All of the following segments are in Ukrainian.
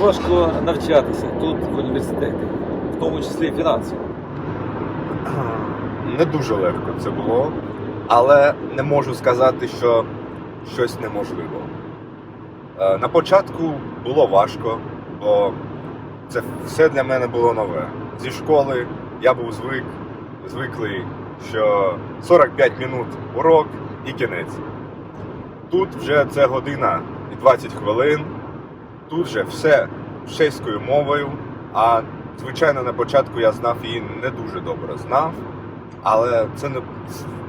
важко навчатися тут, в університеті, в тому числі фінансово? Не дуже легко це було, але не можу сказати, що щось неможливо. Е, На початку було важко, бо це все для мене було нове. Зі школи я був звик, звиклий, що 45 минут урок і кінець. Тут вже це година і 20 хвилин. Тут же все чеською мовою. А звичайно, на початку я знав її не дуже добре знав, але це не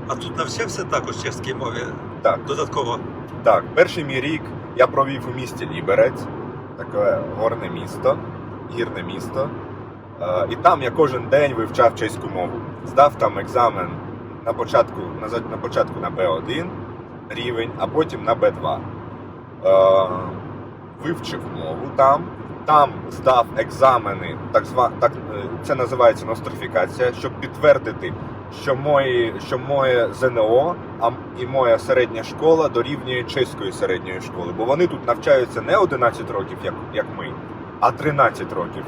А тут навчався також чеській мові так. додатково. Так, перший мій рік я провів у місті Ліберець, таке горне місто, гірне місто. Е, І там я кожен день вивчав чеську мову. Здав там екзамен на початку на, початку на B1 рівень, а потім на B2. Е, Вивчив мову там. Там здав екзамени, так зва, так е, це називається нострифікація, щоб підтвердити, що мої, що моє ЗНО а, і моя середня школа дорівнює чеської середньої школи, бо вони тут навчаються не 11 років, як, як ми, а 13 років.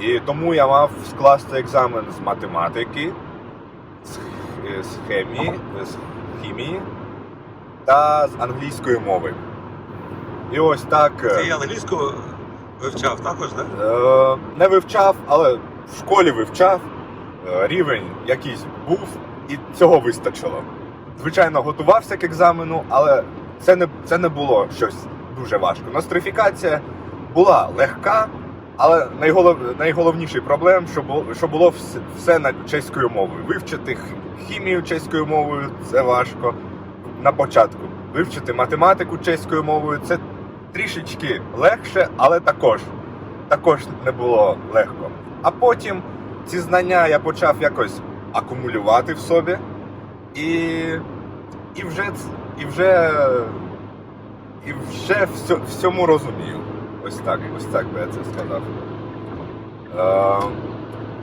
І тому я мав скласти екзамен з математики, з, е, з хемії, з хімії та з англійської мови. І ось так. е, Ти англійську вивчав також, так? Е, не вивчав, але в школі вивчав. Е, Рівень якийсь був, і цього вистачило. Звичайно, готувався к екзамену, але це не, це не було щось дуже важко. Нострифікація була легка, але найголов, найголовніший проблем, що було, що було все, все на чеською мовою. Вивчити хімію чеською мовою це важко на початку. Вивчити математику чеською мовою це трішечки легше, але також також не було легко. А потім ці знання я почав якось акумулювати в собі, і, і вже і вже, і вже всьому розумію. Ось так, ось так би я це сказав. Е,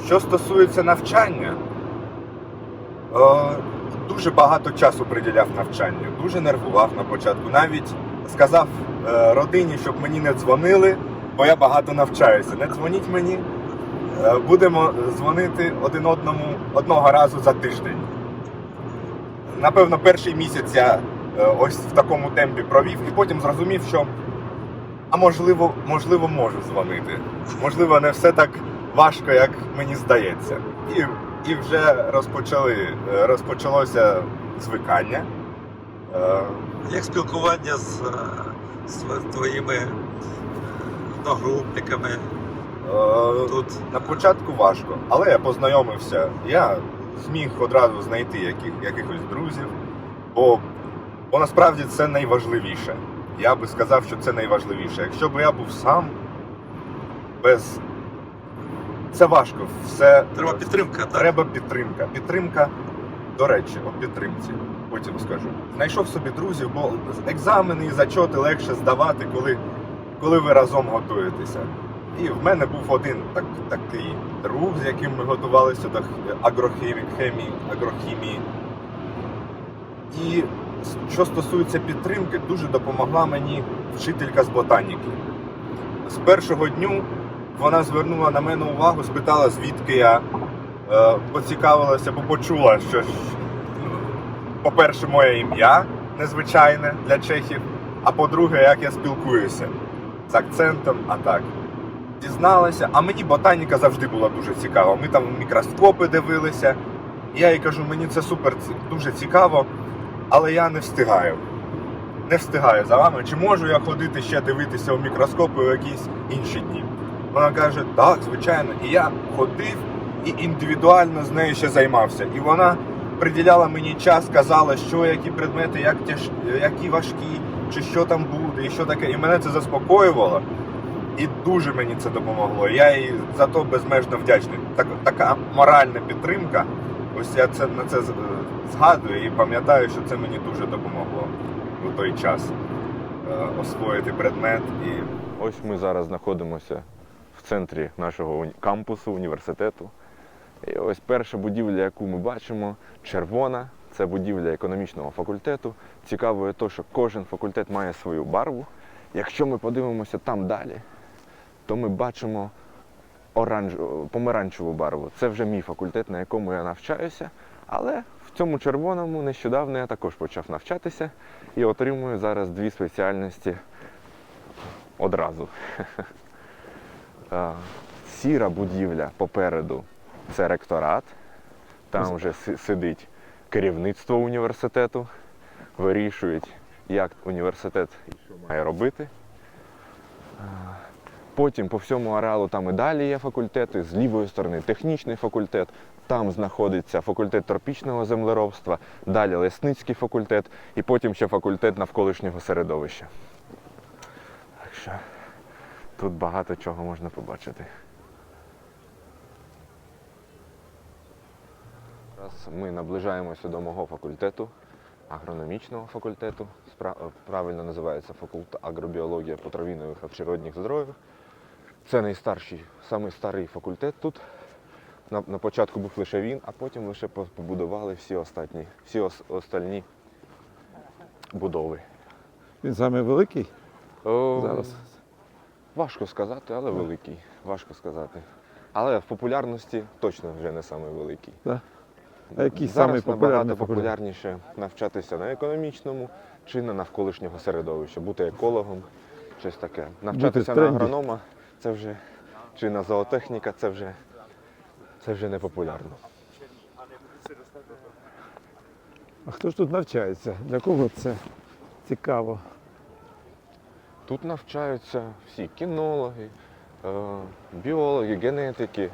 що стосується навчання, е, дуже багато часу приділяв навчанню, дуже нервував на початку. Навіть сказав е, родині, щоб мені не дзвонили, бо я багато навчаюся. Не дзвоніть мені. Е, Будемо дзвонити один одному одного разу за тиждень. Напевно, перший місяць я е, ось в такому темпі провів і потім зрозумів, що а можливо, можливо, можу дзвонити. Можливо, не все так важко, як мені здається. І, і вже розпочали, розпочалося звикання. Як спілкування з, е, з твоїми е, одногрупниками е, тут? На початку важко, але я познайомився. Я зміг одразу знайти яких, якихось друзів, бо, бо насправді це найважливіше. Я би сказав, що це найважливіше. Якщо б я був сам, без. Це важко. Все Треба підтримка, так? Треба підтримка. Підтримка, до речі, о підтримці. Потім скажу. Знайшов собі друзів, бо екзамени і зачоти легше здавати, коли, коли ви разом готуєтеся. І в мене був один так, такий друг, з яким ми готувалися до агрохімії, агрохімії. І що стосується підтримки, дуже допомогла мені вчителька з ботаніки. З першого дню вона звернула на мене увагу, спитала, звідки я е, поцікавилася, бо почула, що по-перше, моє ім'я незвичайне для чехів, а по-друге, як я спілкуюся з акцентом, а так. Дізналася, а мені ботаніка завжди була дуже цікава. Ми там мікроскопи дивилися. Я їй кажу, мені це супер дуже цікаво, але я не встигаю. Не встигаю за вами. Чи можу я ходити ще дивитися у мікроскопи у якісь інші дні? Вона каже, так, звичайно. І я ходив і індивідуально з нею ще займався. І вона приділяла мені час, казала, що які предмети, як тяж, які важкі, чи що там буде, і що таке. І мене це заспокоювало. І дуже мені це допомогло. Я їй за то безмежно вдячний. Так, така моральна підтримка. Ось я це на це згадую і пам'ятаю, що це мені дуже допомогло у той час е, освоїти предмет і Ось ми зараз знаходимося в центрі нашого кампусу, університету. І ось перша будівля, яку ми бачимо, червона. Це будівля економічного факультету. Цікаво є те, що кожен факультет має свою барву. Якщо ми подивимося там далі, то ми бачимо оранж... помаранчеву барву. Це вже мій факультет, на якому я навчаюся. Але в цьому червоному нещодавно я також почав навчатися і отримую зараз дві спеціальності одразу. Сіра будівля попереду це ректорат. Там вже сидить керівництво університету, вирішують, як університет має робити. Потім по всьому ареалу там і далі є факультети. З лівої сторони технічний факультет, там знаходиться факультет тропічного землеробства, далі лесницький факультет і потім ще факультет навколишнього середовища. Так що тут багато чого можна побачити. Ми наближаємося до мого факультету, агрономічного факультету. Е, Правильно називається факультет агробіологія потравінових та природних здоров'я. Це найстарший, самий старий факультет тут. На, на початку був лише він, а потім лише побудували всі остатні, всі ос- остальні будови. Він саме великий О, зараз. Важко сказати, але великий. Важко сказати. Але в популярності точно вже не самий великий. Да? А який Зараз популярний набагато популярніше навчатися на економічному чи на навколишнього середовища, бути екологом, щось таке. Навчатися на агронома це вже чи на зоотехніка це вже, це вже не популярно. А хто ж тут навчається? Для кого це цікаво? Тут навчаються всі кінологи, е, біологи, генетики,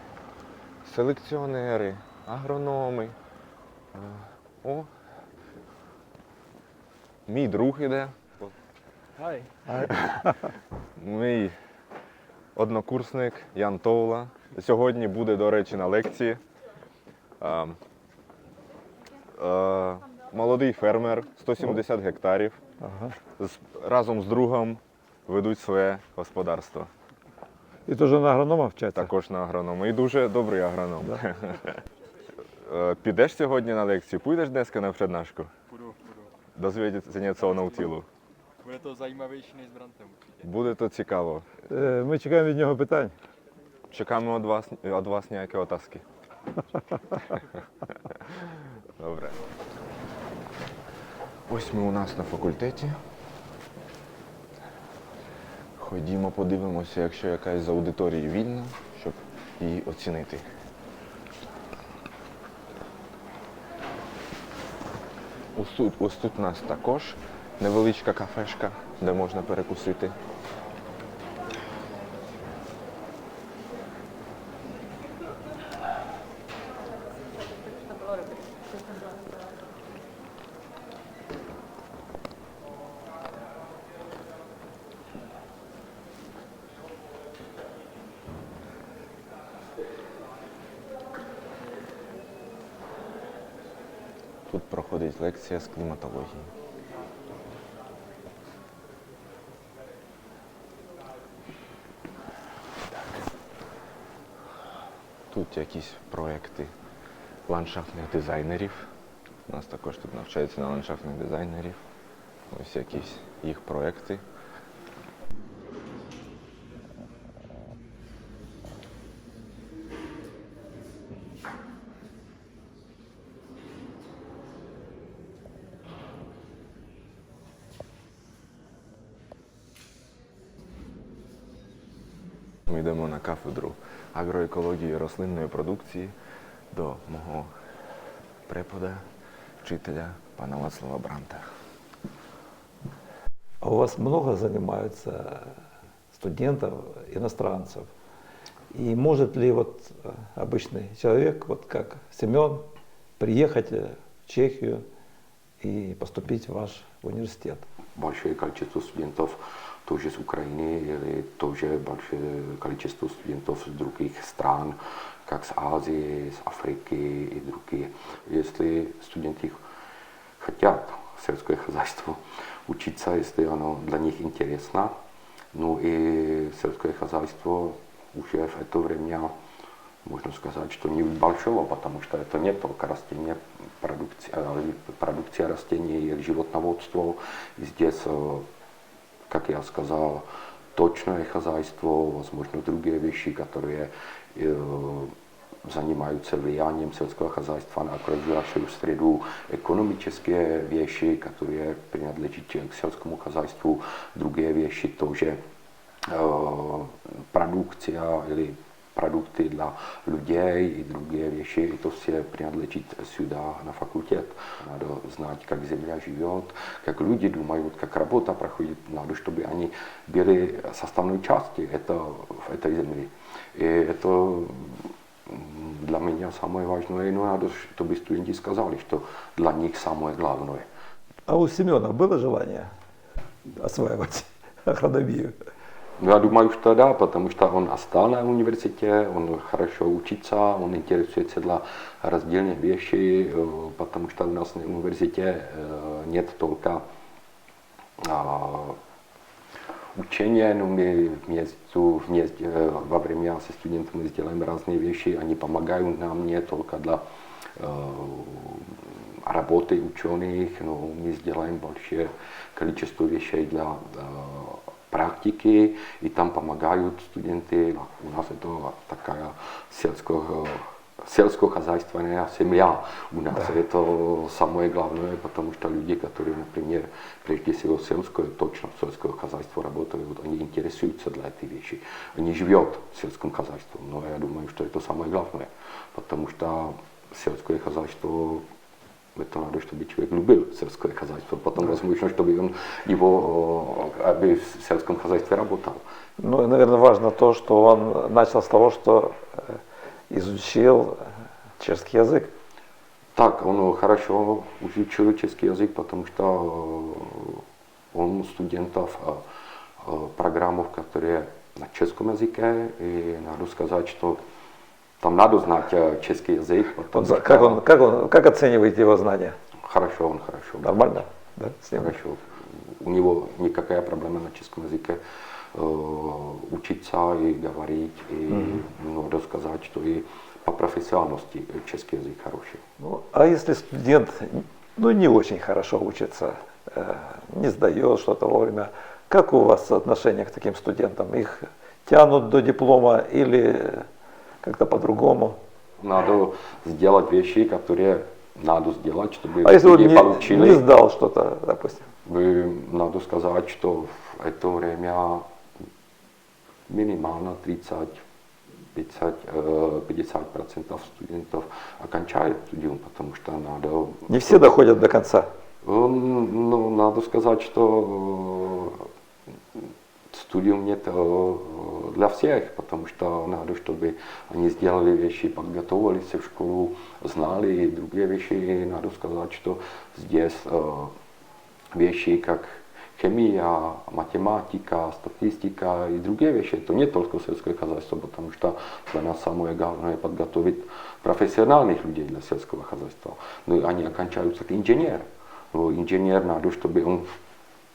селекціонери, агрономи. О, мій друг іде. Мій однокурсник Ян Товла. Сьогодні буде, до речі, на лекції. Е, е, молодий фермер, 170 гектарів. Ага. З- разом з другом ведуть своє господарство. І теж на агронома вчаться? Також на агронома. І дуже добрий агроном. Да. Е, Підеш сьогодні на лекцію, пůjdeš dneska na přednášku? Půjdu, půjdu. Dozvědět se něco o nautilu. Bude to zajímavější než s Brantem určitě. Буде то цікаво. Е, Ми чекаємо від нього питань. Чекаємо від вас, від вас ніякі отаски. Добре. Ось ми у нас на факультеті. Ходімо, подивимося, якщо якась з аудиторії вільна, щоб її оцінити. Ось тут, ось тут у нас також невеличка кафешка, де можна перекусити. Проходить лекція з кліматології. Тут якісь проекти ландшафтних дизайнерів. У нас також тут навчаються на ландшафтних дизайнерів. Ось якісь їх проекти. рослинної продукції до мого препода, вчителя пана Вацлава Бранта. А у вас много занимаются студентов, иностранцев? И может ли вот э, обычный человек, вот как Семен, приехать э, в Чехию и поступить в ваш университет? большое количество студентов тоже с Украины или тоже большое количество студентов с других стран, как с Азии, с Африки и другие. Если студенты хотят сельское хозяйство учиться, если оно для них интересно, ну и сельское хозяйство уже в это время можно сказать, что не большого, потому что это не только растение, продукция, э, продукция растений или животноводство. И здесь, э, как я сказал, точное хозяйство, возможно, другие вещи, которые э, занимаются влиянием сельского хозяйства на окружающую среду, экономические вещи, которые принадлежат к сельскому хозяйству, другие вещи тоже э, продукция или продукты для людей и другие вещи, и то все принадлежит сюда, на факультет. Надо знать, как земля живет, как люди думают, как работа проходит. Надо, чтобы они были составной частью этого, этой земли. И это для меня самое важное, но надо, чтобы студенты сказали, что для них самое главное. А у Семена было желание осваивать агрономию? Ну, я думаю, что да, потому что он остался на университете, он хорошо учится, он интересуется для раздельных вещей, э, потому что у нас на университете э, нет только а, учения, но мы вместе, вместе, э, во время со студентами сделаем разные вещи, они помогают нам не только для э, работы ученых, но мы сделаем большое количество вещей для э, практики, и там помогают студенты. У нас это такая сельского сельскохозяйственная семья. У нас это самое главное, потому что люди, которые, например, прежде всего сельское, точно в сельское хозяйство работают, они интересуются для этой вещи. Они живут сельским хозяйством, но я думаю, что это самое главное, потому что сельское хозяйство это надо, чтобы человек любил сельское хозяйство, потом возможно, чтобы он его э, aby в сельском хозяйстве работал. Ну и, наверное, важно то, что он начал с того, что э, изучил э, чешский язык. Так, он хорошо учил чешский язык, потому что э, он студентов э, э, программу, которые на чешском языке, и надо сказать, что там надо знать э, чешский язык. потому Он как, он, как, он, как оцениваете его знания? Хорошо, он хорошо. Нормально? Да, с ним? Хорошо. У него никакая проблема на чешском языке э, учиться и говорить. И надо сказать, что и по профессиональности чешский язык хороший. Ну, а если студент ну, не очень хорошо учится, э, не сдает что-то вовремя, как у вас отношение к таким студентам? Их тянут до диплома или как-то по-другому? Надо сделать вещи, которые надо сделать, чтобы А если люди не, получили. не сдал что-то, допустим? Надо сказать, что в это время минимально 30 50, э, 50% студентов окончают студиум, потому что надо... Не все доходят до конца. М, Ну, надо сказать, что э, студиум нет э, для всех, потому что надо, чтобы они сделали вещи, подготовились в школу, знали и другие вещи. И надо сказать, что здесь э, вещи, как химия, математика, статистика и другие вещи, это не только сельское хозяйство, потому что для нас самое главное подготовить профессиональных людей для сельского хозяйства. Но и они окончают как инженер. Но инженер надо, чтобы он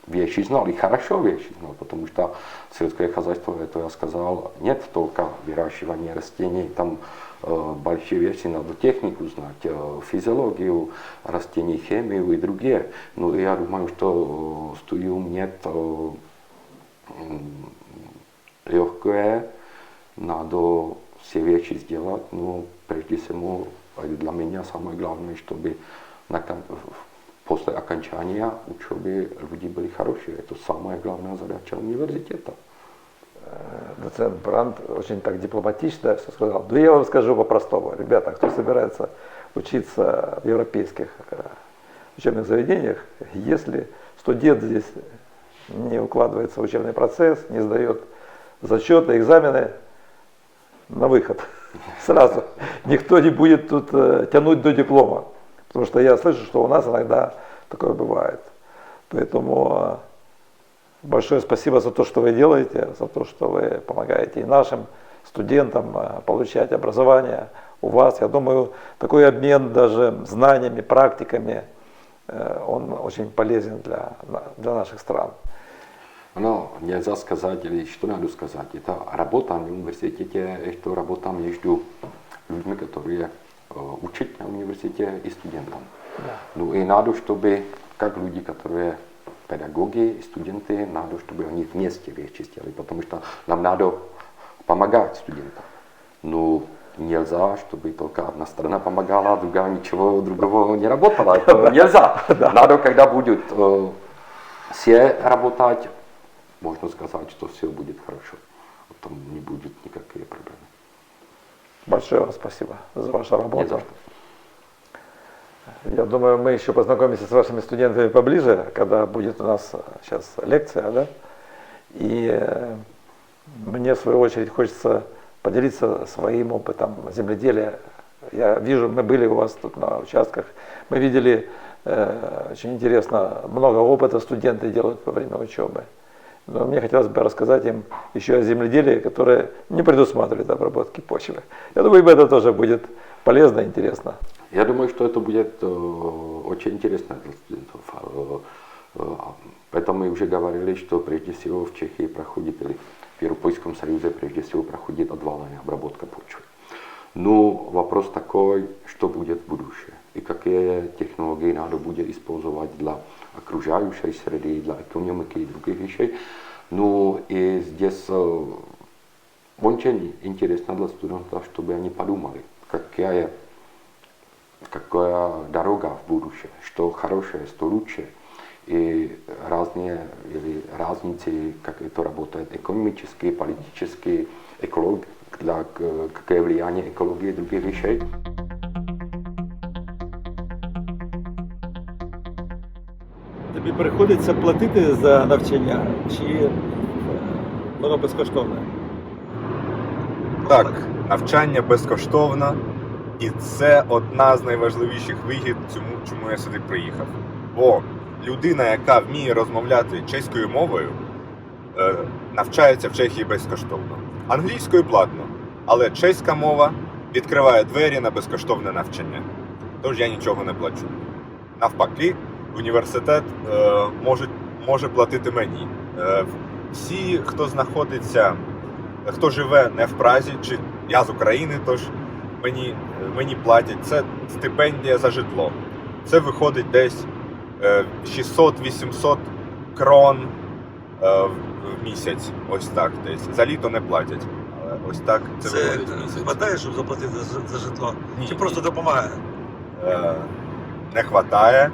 вещи знал, и хорошо вещи знал, потому что сельское хозяйство, это я сказал, нет только выращивания растений, там э, большие вещи, надо технику знать, э, физиологию растений, химию и другие. Но я думаю, что э, студиум нет э, м, легкое, надо все вещи сделать, но прежде всего э, для меня самое главное, чтобы на кон- после окончания учебы люди были хорошие. Это самая главная задача университета. Доцент Бранд очень так дипломатично все сказал. Да я вам скажу по-простому. Ребята, кто собирается учиться в европейских э, учебных заведениях, если студент здесь не укладывается в учебный процесс, не сдает зачеты, экзамены, на выход сразу. Никто не будет тут э, тянуть до диплома. Потому что я слышу, что у нас иногда такое бывает. Поэтому э, Большое спасибо за то, что вы делаете, за то, что вы помогаете и нашим студентам э, получать образование у вас. Я думаю, такой обмен даже знаниями, практиками, э, он очень полезен для, для наших стран. Но нельзя сказать, или что надо сказать, это работа на университете, это работа между людьми, которые э, учат на университете и студентам. Ну и надо, чтобы как люди, которые pedagogy i studenty надо, чтобы они вместе вычистили, потому что нам надо помогать студентам. Но нельзя, чтобы только одна сторона помогала, а другая ничего другого не работала. Это нельзя. Надо, когда будет э, все работать, можно сказать, что все будет хорошо. Там не будет никакие проблемы. Большое вам спасибо за вашу работу. Я думаю, мы еще познакомимся с вашими студентами поближе, когда будет у нас сейчас лекция, да? И э, мне, в свою очередь, хочется поделиться своим опытом земледелия. Я вижу, мы были у вас тут на участках, мы видели, э, очень интересно, много опыта студенты делают во время учебы. Но мне хотелось бы рассказать им еще о земледелии, которое не предусматривает обработки почвы. Я думаю, им это тоже будет полезно и интересно. Я думаю, что это будет э, очень интересно для студентов. Э, э, Поэтому мы уже говорили, что прежде всего в Чехии проходит, или в Европейском Союзе прежде всего проходит отвалная обработка почвы. Но вопрос такой, что будет в будущем и какие технологии надо будет использовать для окружающей среды, для экономики и других вещей. Ну и здесь э, очень интересно для студентов, чтобы они подумали, какая какая дорога в будущем, что хорошее, что лучше, и разные или разницы, как это работает экономически, политически, эколог, для, к- какое влияние экологии и других вещей. Тобі приходиться платити за навчання, чи е, воно безкоштовне? Так, навчання безкоштовно, і це одна з найважливіших вигід, цьому, чому я сюди приїхав. Бо людина, яка вміє розмовляти чеською мовою, е, навчається в Чехії безкоштовно. Англійською платно, але чеська мова відкриває двері на безкоштовне навчання. Тож я нічого не плачу. Навпаки, університет е, може, може платити мені. Е, всі, хто знаходиться хто живе не в Празі, чи я з України, тож мені, мені платять. Це стипендія за житло. Це виходить десь е, 600-800 крон е, в місяць. Ось так десь. За літо не платять. Ось так це, Це виходить в місяць. хватає, щоб заплатити за, за житло? Ні, Чи ні. просто допомагає? Е, не хватає,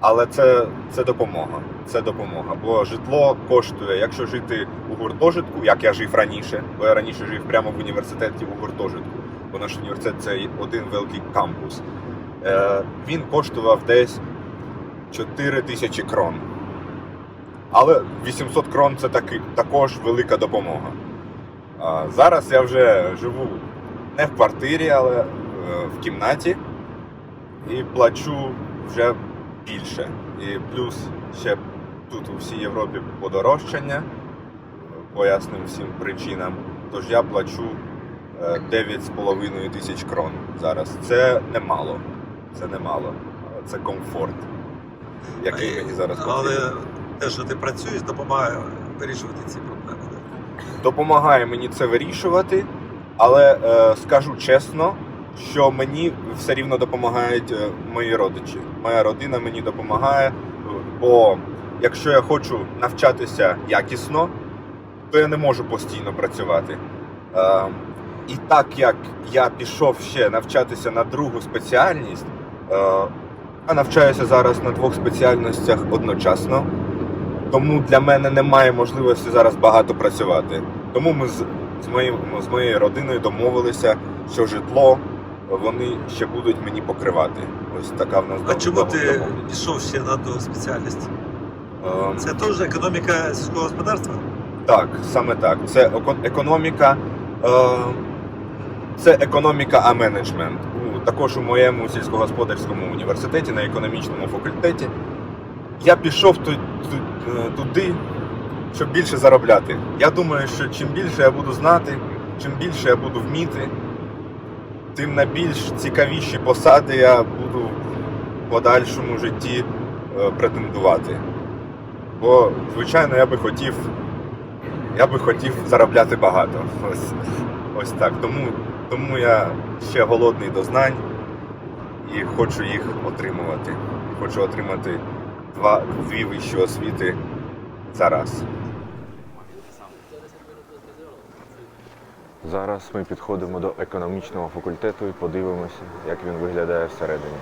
але це, це допомога. Це допомога. Бо житло коштує, якщо жити у гуртожитку, як я жив раніше, бо я раніше жив прямо в університеті у гуртожитку, бо наш університет це один великий кампус. Е, він коштував десь 4 тисячі крон. Але 800 крон це таки, також велика допомога. А зараз я вже живу не в квартирі, але е, в кімнаті і плачу вже більше. І плюс ще тут у всій Європі подорожчання е, по ясним всім причинам. Тож я плачу е, 9,5 тисяч крон зараз. Це немало. Це немало. Але це комфорт, який мені зараз потрібен. Але те, що ти працюєш, допомагає вирішувати ці проблеми. допомагає мені це вирішувати, але е, скажу чесно, що мені все рівно допомагають е, мої родичі. Моя родина мені допомагає, е, бо якщо я хочу навчатися якісно, то я не можу постійно працювати. Е, і так як я пішов ще навчатися на другу спеціальність, я навчаюся зараз на двох спеціальностях одночасно. Тому для мене немає можливості зараз багато працювати. Тому ми з, з, моїм, з моєю родиною домовилися, що житло вони ще будуть мені покривати. Ось така в нас А чому ти пішов ще на ту спеціальність? Ем, Це теж економіка сільського господарства? Так, саме так. Це економіка. Е, це економіка, а менеджмент. У, також у моєму сільськогосподарському університеті на економічному факультеті. Я пішов е, туди, щоб більше заробляти. Я думаю, що чим більше я буду знати, чим більше я буду вміти, тим на більш цікавіші посади я буду в подальшому житті е, претендувати. Бо, звичайно, я би хотів я би хотів заробляти багато. Ось, ось так. Тому, тому я ще голодний до знань і хочу їх отримувати. Хочу отримати два, дві вищі освіти зараз. Зараз ми підходимо до економічного факультету і подивимося, як він виглядає всередині.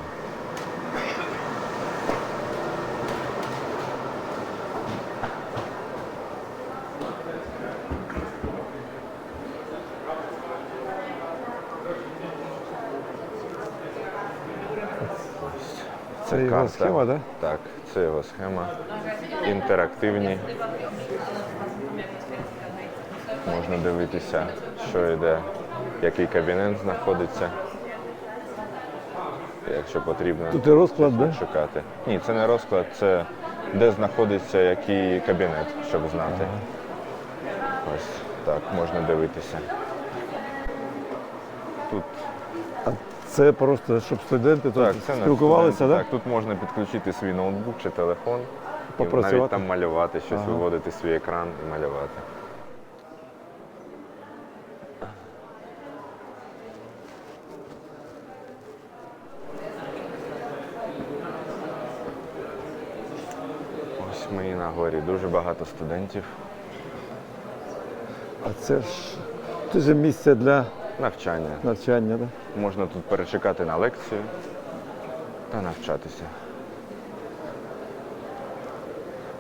Це його Карта. схема, так? Так, це його схема. Інтерактивні. Можна дивитися, що йде, який кабінет знаходиться. Якщо потрібно Тут і розклад, да? шукати. Ні, це не розклад, це де знаходиться який кабінет, щоб знати. Ось так можна дивитися. Тут А це просто, щоб студенти тут так, це не спілкувалися, студенти. так? Так, тут можна підключити свій ноутбук чи телефон, і Попрацювати. навіть там малювати, щось Ага. виводити свій екран і малювати. Ось ми і на горі. Дуже багато студентів. А це ж це ж місце для Навчання. навчання, так? Можна тут перечекати на лекцію та навчатися.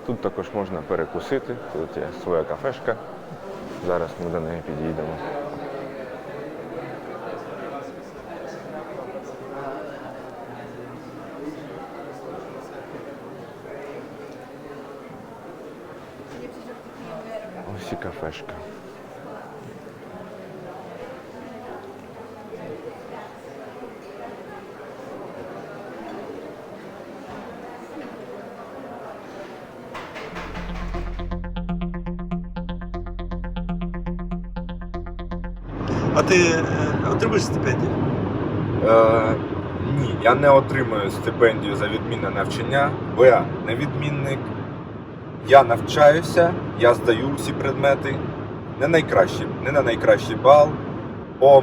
Тут також можна перекусити, тут є своя кафешка. Зараз ми до неї підійдемо. А ти е, отримуєш стипендію? Е, ні, я не отримую стипендію за відмінне навчання, бо я не відмінник. Я навчаюся, я здаю всі предмети. Не найкращий, не на найкращий бал. Бо,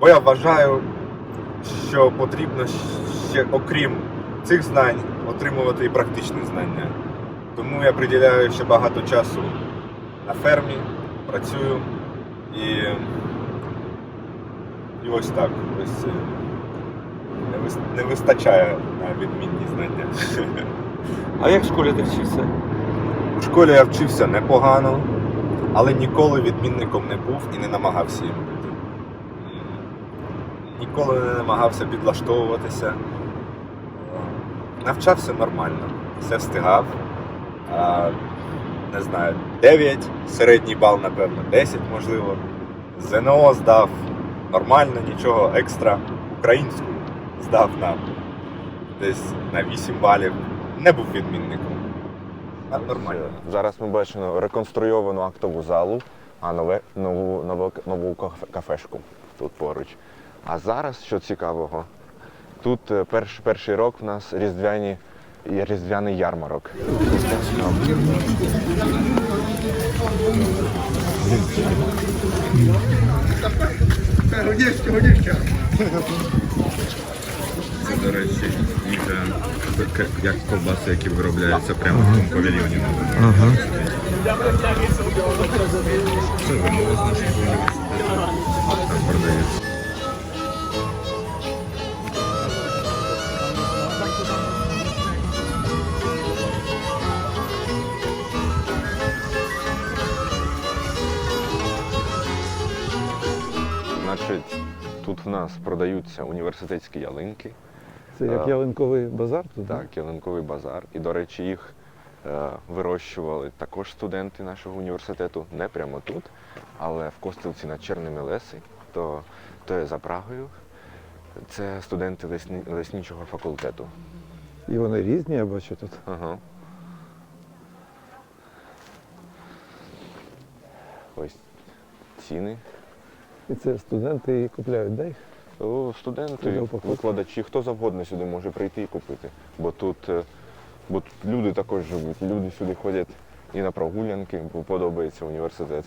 бо я вважаю, що потрібно ще, окрім цих знань, отримувати і практичні знання. Тому я приділяю ще багато часу на фермі, працюю і, і ось так. Ось, е, не, вистачає на відмінні знання. А як в школі ти вчився? У школі я вчився непогано, але ніколи відмінником не був і не намагався їм бути. Ніколи не намагався підлаштовуватися. Навчався нормально, все встигав. А, не знаю, 9, середній бал, напевно, 10, можливо. ЗНО здав нормально, нічого екстра. Українську здав на десь на 8 балів. Не був відмінником. Нормально. Зараз ми бачимо реконструйовану актову залу, а нове, нову, нову, нову кафешку тут поруч. А зараз, що цікавого, тут е, перш, перший рок в нас різдвяні, різдвяний ярмарок. Це, до речі, їжа, як ковбаси, які виробляються прямо в тому павільйоні. Ага. Це вино з нашого університету. Там продається. В нас продаються університетські ялинки. Це як ялинковий базар тут? Так, ялинковий базар. І, до речі, їх е, вирощували також студенти нашого університету, не прямо тут, але в Костилці над Черними Леси, то, то є за Прагою. Це студенти лесні, лесничого факультету. І вони різні, або що тут? Ага. Ось ціни. І це студенти і купляють, да, їх? О, Студенти, викладачі, хто завгодно сюди може прийти і купити. Бо тут, е, бо тут люди також живуть. Люди сюди ходять і на прогулянки, бо подобається університет.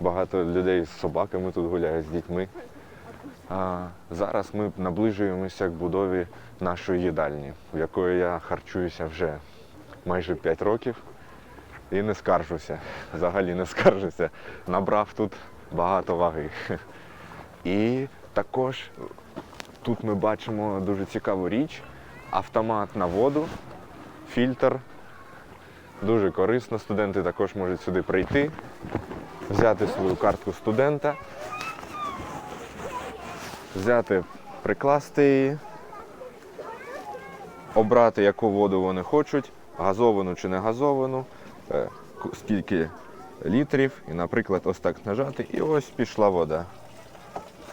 Багато людей з собаками тут гуляють, з дітьми. А зараз ми наближуємося к будові нашої їдальні, в якої я харчуюся вже майже 5 років. І не скаржуся. Взагалі не скаржуся. Набрав тут багато ваги. І також тут ми бачимо дуже цікаву річ. Автомат на воду, фільтр. Дуже корисно. Студенти також можуть сюди прийти, взяти свою картку студента, взяти, прикласти її, обрати, яку воду вони хочуть, газовану чи не газовану, е, скільки літрів, і, наприклад, ось так нажати, і ось пішла вода.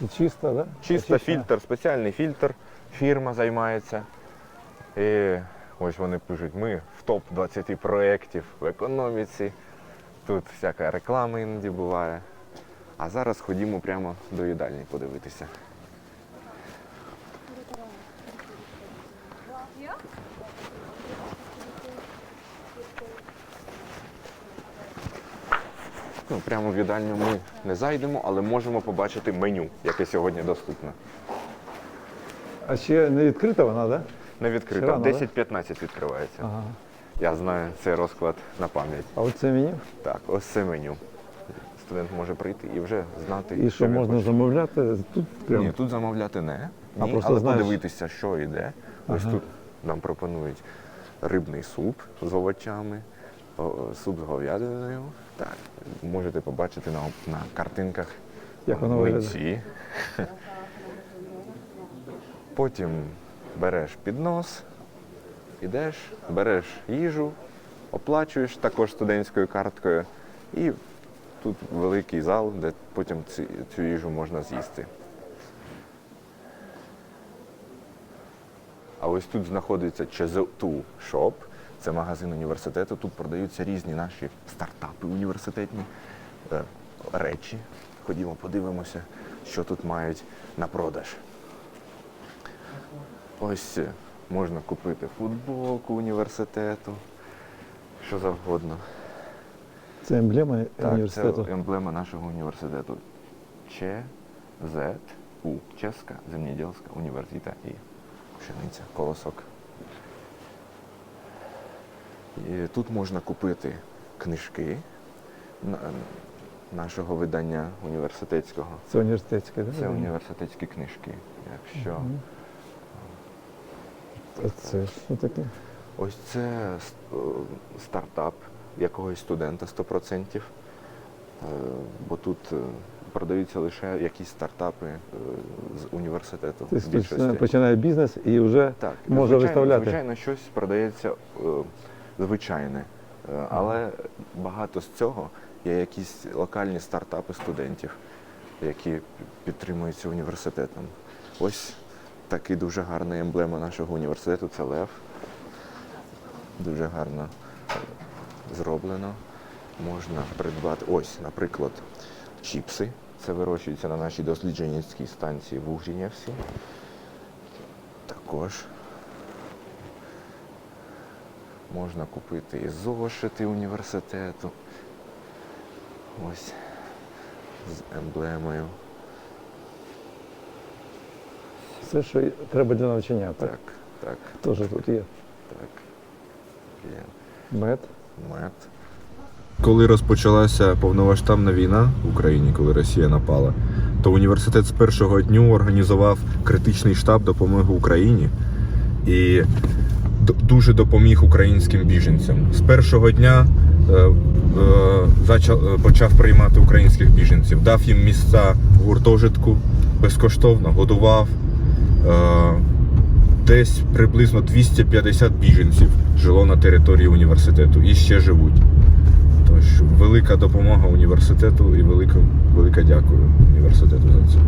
И чисто, да? Чисто Очищено. фільтр, спеціальний фільтр, фірма займається. І ось вони пишуть, ми в топ-20 проєктів в економіці. Тут всяка реклама іноді буває. А зараз ходімо прямо до їдальні подивитися. Ну, прямо в їдальню ми не зайдемо, але можемо побачити меню, яке сьогодні доступне. А ще не відкрита вона, да? Не да? 10-15 відкривається. Ага. Я знаю цей розклад на пам'ять. А оце меню? Так, ось це меню. Студент може прийти і вже знати. І що можна хоче. замовляти тут прямо? Ні, тут замовляти не. А Ні, просто але знаєш- подивитися, що йде. Ось Ага. тут нам пропонують рибний суп з овочами, суп з говядиною. Так, можете побачити на, на картинках Як воно виглядає. Потім береш піднос, ідеш, береш їжу, оплачуєш також студентською карткою. І тут великий зал, де потім ці- цю їжу можна з'їсти. А ось тут знаходиться Чезоту Shop. Це магазин університету. Тут продаються різні наші стартапи університетні е, речі. Ходімо, подивимося, що тут мають на продаж. Ось е, можна купити футболку університету, що завгодно. Це емблема Так, університету. це емблема нашого університету. ЧЗУ. Чеська земледілська університет і пшениця, колосок. І тут можна купити книжки нашого видання університетського. Це університетське, да? Це університетські книжки. Якщо. А це що таке? ось це стартап якогось студента 100%. Е, Бо тут е, продаються лише якісь стартапи е, з університету. Тобто більшості. починає бізнес і вже Так, може звичайно, виставляти. Звичайно, щось продається звичайне, Е, але багато з цього є якісь локальні стартапи студентів, які підтримуються університетом. Ось такий дуже гарний емблема нашого університету це Лев. Дуже гарно зроблено. Можна придбати. Ось, наприклад, чіпси. Це вирощується на нашій дослідженницькій станції в Угрінєвсі. Також можна купити і зошити університету. Ось з емблемою. Все, що треба для навчання, так? Так, так, Теж тут є. так. Є Мед. мед. Коли розпочалася повномасштабна війна в Україні, коли Росія напала, то університет з першого дню організував критичний штаб допомоги Україні і дуже допоміг українським біженцям. З першого дня е, е, е, почав приймати українських біженців, дав їм місця в гуртожитку безкоштовно, годував. Десь приблизно 250 біженців жило на території університету і ще живуть. Тож велика допомога університету і велика, велика дякую університету за це.